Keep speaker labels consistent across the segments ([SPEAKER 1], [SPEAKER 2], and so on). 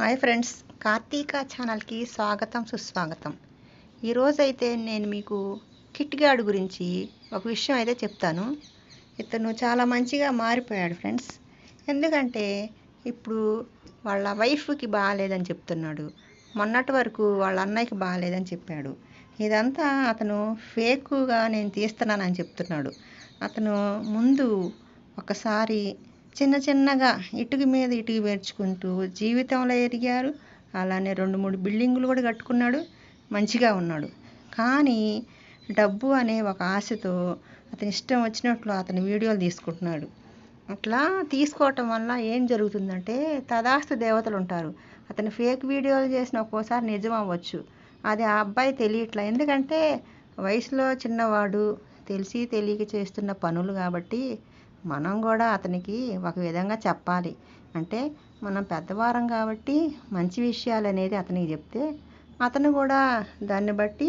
[SPEAKER 1] Hi friends Karthika ఛానల్కి స్వాగతం సుస్వాగతం. ఈరోజైతే నేను మీకు కిట్గాడు గురించి ఒక విషయం అయితే చెప్తాను. ఇతను చాలా మంచిగా మారిపోయాడు ఫ్రెండ్స్. ఎందుకంటే ఇప్పుడు వాళ్ళ వైఫ్కి బాగాలేదని చెప్తున్నాడు. మొన్నటి వరకు వాళ్ళ అన్నయ్యకి బాగాలేదని చెప్పాడు. ఇదంతా అతను ఫేక్గా నేను తీస్తున్నానని చెప్తున్నాడు. అతను ముందు ఒకసారి చిన్న చిన్నగా ఇటుక మీద ఇటుక పేర్చుకుంటూ జీవితంలో ఎదిగారు. అలానే రెండు మూడు బిల్డింగులు కూడా కట్టుకున్నాడు. మంచిగా ఉన్నాడు. కానీ డబ్బు అనే ఒక ఆశతో అతని ఇష్టం వచ్చినట్లు అతని వీడియోలు తీసుకుంటున్నాడు. అట్లా తీసుకోవటం వల్ల ఏం జరుగుతుందంటే తదాస్తు దేవతలు ఉంటారు. అతను ఫేక్ వీడియోలు చేసిన ఒక్కోసారి నిజం అవ్వచ్చు. అది ఆ అబ్బాయి తెలియట్లా. ఎందుకంటే వయసులో చిన్నవాడు తెలిసి తెలియక చేస్తున్న పనులు కాబట్టి మనం కూడా అతనికి ఒక విధంగా చెప్పాలి. అంటే మనం పెద్దవారం కాబట్టి మంచి విషయాలు అనేది అతనికి చెప్తే అతను కూడా దాన్ని బట్టి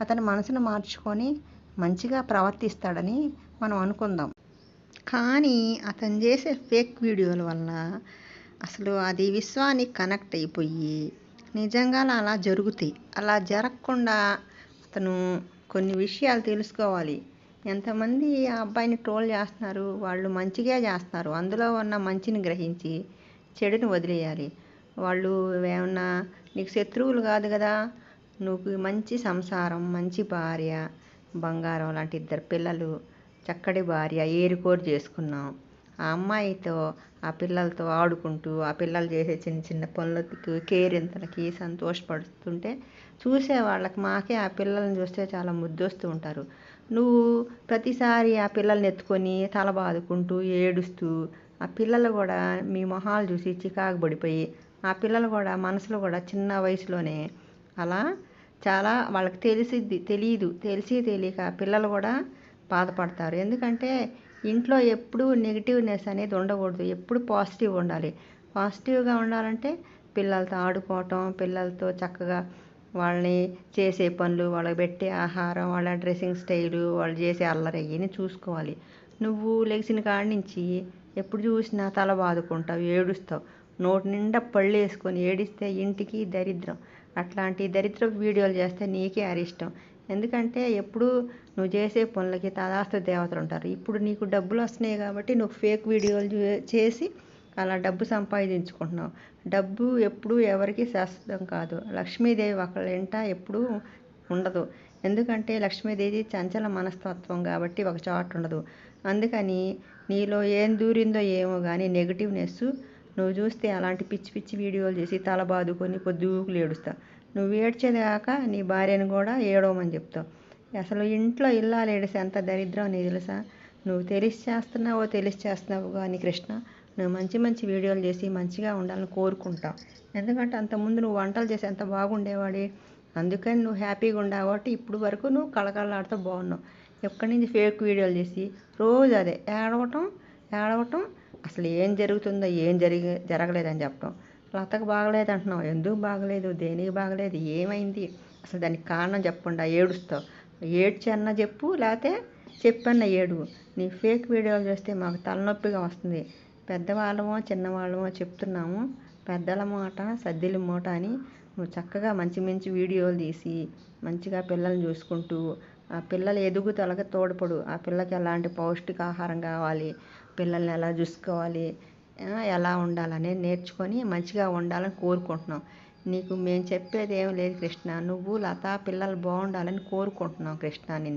[SPEAKER 1] అతని మనసును మార్చుకొని మంచిగా ప్రవర్తిస్తాడని మనం అనుకుందాం. కానీ అతను చేసే ఫేక్ వీడియోల వల్ల అసలు అది విశ్వానికి కనెక్ట్ అయిపోయి నిజంగా అలా జరుగుతాయి. అలా జరగకుండా అతను కొన్ని విషయాలు తెలుసుకోవాలి. ఎంతమంది ఆ అబ్బాయిని ట్రోల్ చేస్తున్నారు వాళ్ళు మంచిగా చేస్తున్నారు అందులో ఉన్న మంచిని గ్రహించి చెడుని వదిలేయాలి. వాళ్ళు ఏమన్నా నీకు శత్రువులు కాదు కదా నువ్వు మంచి సంసారం మంచి భార్య బంగారం లాంటి ఇద్దరు పిల్లలు చక్కటి భార్య ఏరుకోరు చేసుకున్నాం ఆ అమ్మాయితో ఆ పిల్లలతో ఆడుకుంటూ ఆ పిల్లలు చేసే చిన్న చిన్న పనులకి కేరింతలకి సంతోషపడుతుంటే చూసే వాళ్ళకి మాకే ఆ పిల్లల్ని చూస్తే చాలా ముద్దొస్తూ ఉంటారు. నువ్వు ప్రతిసారి ఆ పిల్లల్ని ఎత్తుకొని తల బాదుకుంటూ ఏడుస్తూ ఆ పిల్లలు కూడా మీ మొహాలు చూసి చికాకు పడిపోయి ఆ పిల్లలు కూడా మనసులో కూడా చిన్న వయసులోనే అలా చాలా వాళ్ళకి తెలిసిద్ది తెలియదు తెలిసి తెలియక పిల్లలు కూడా బాధపడతారు. ఎందుకంటే ఇంట్లో ఎప్పుడు నెగిటివ్నెస్ అనేది ఉండకూడదు. ఎప్పుడు పాజిటివ్ ఉండాలి. పాజిటివ్గా ఉండాలంటే పిల్లలతో ఆడుకోవటం పిల్లలతో చక్కగా వాళ్ళని చేసే పనులు వాళ్ళకి పెట్టే ఆహారం వాళ్ళ డ్రెస్సింగ్ స్టైలు వాళ్ళు చేసే అల్లరి అవన్నీ చూసుకోవాలి. నువ్వు లెగిసిన కాడి నుంచి ఎప్పుడు చూసినా తల బాదుకుంటావు ఏడుస్తావు. నోటి నిండా పళ్ళు వేసుకొని ఏడిస్తే ఇంటికి దరిద్రం. అట్లాంటి దరిద్ర వీడియోలు చేస్తే నీకే అరిష్టం. ఎందుకంటే ఎప్పుడు నువ్వు చేసే పనులకి తదాస్తు దేవతలు ఉంటారు. ఇప్పుడు నీకు డబ్బులు వస్తున్నాయి కాబట్టి నువ్వు ఫేక్ వీడియోలు చేసి అలా డబ్బు సంపాదించుకుంటున్నావు డబ్బు ఎప్పుడు ఎవరికి శాశ్వతం కాదు. లక్ష్మీదేవి ఒకళ్ళ ఇంట ఎప్పుడూ ఉండదు. ఎందుకంటే లక్ష్మీదేవి చంచల మనస్తత్వం కాబట్టి ఒక చోట ఉండదు. అందుకని నీలో ఏం దూరిందో ఏమో కానీ నెగిటివ్నెస్ నువ్వు చూస్తే అలాంటి పిచ్చి పిచ్చి వీడియోలు చేసి తల బాదుకొని పొద్దుకులు ఏడుస్తా. నువ్వు ఏడ్చేది కాక నీ భార్యను కూడా ఏడవమని చెప్తావు అసలు ఇంట్లో ఇల్లాలు ఏడిస్తే ఎంత దరిద్రం నీ తెలుసా? నువ్వు తెలిసి చేస్తున్నావో తెలిసి చేస్తున్నావు కానీ కృష్ణ? నువ్వు మంచి మంచి వీడియోలు చేసి మంచిగా ఉండాలని కోరుకుంటావు ఎందుకంటే అంతకుముందు నువ్వు వంటలు చేసి ఎంత బాగుండేవాడి? అందుకని నువ్వు హ్యాపీగా ఉండవు కాబట్టి ఇప్పుడు వరకు నువ్వు కళకళలాడుతూ బాగున్నావు. ఎక్కడి నుంచి ఫేక్ వీడియోలు చేసి రోజు అదే ఏడవటం ఏడవటం అసలు ఏం జరుగుతుందో ఏం జరిగి జరగలేదని చెప్పటం. లతకు బాగలేదు అంటున్నావు. ఎందుకు బాగలేదు? దేనికి బాగలేదు? ఏమైంది? అసలు దానికి కారణం చెప్పకుండా ఏడుస్తావు. ఏడ్చి అన్న చెప్పు లేకపోతే చెప్పన్న ఏడు నీ ఫేక్ వీడియోలు చేస్తే మాకు తలనొప్పిగా వస్తుంది. పెద్దవాళ్ళమో చిన్నవాళ్ళమో చెప్తున్నాము. పెద్దల మాట సద్దుల మూట అని చక్కగా మంచి మంచి వీడియోలు తీసి మంచిగా పిల్లల్ని చూసుకుంటూ ఆ పిల్లల ఎదుగుదలకు తోడ్పడు. ఆ పిల్లకి ఎలాంటి పౌష్టికాహారం కావాలి పిల్లల్ని ఎలా చూసుకోవాలి ఎలా ఉండాలని నేర్చుకొని మంచిగా ఉండాలని కోరుకుంటున్నాం. నీకు మేము చెప్పేది ఏం లేదు కృష్ణ. నువ్వు లత పిల్లలు బాగుండాలని కోరుకుంటున్నాం కృష్ణ నిన్ను.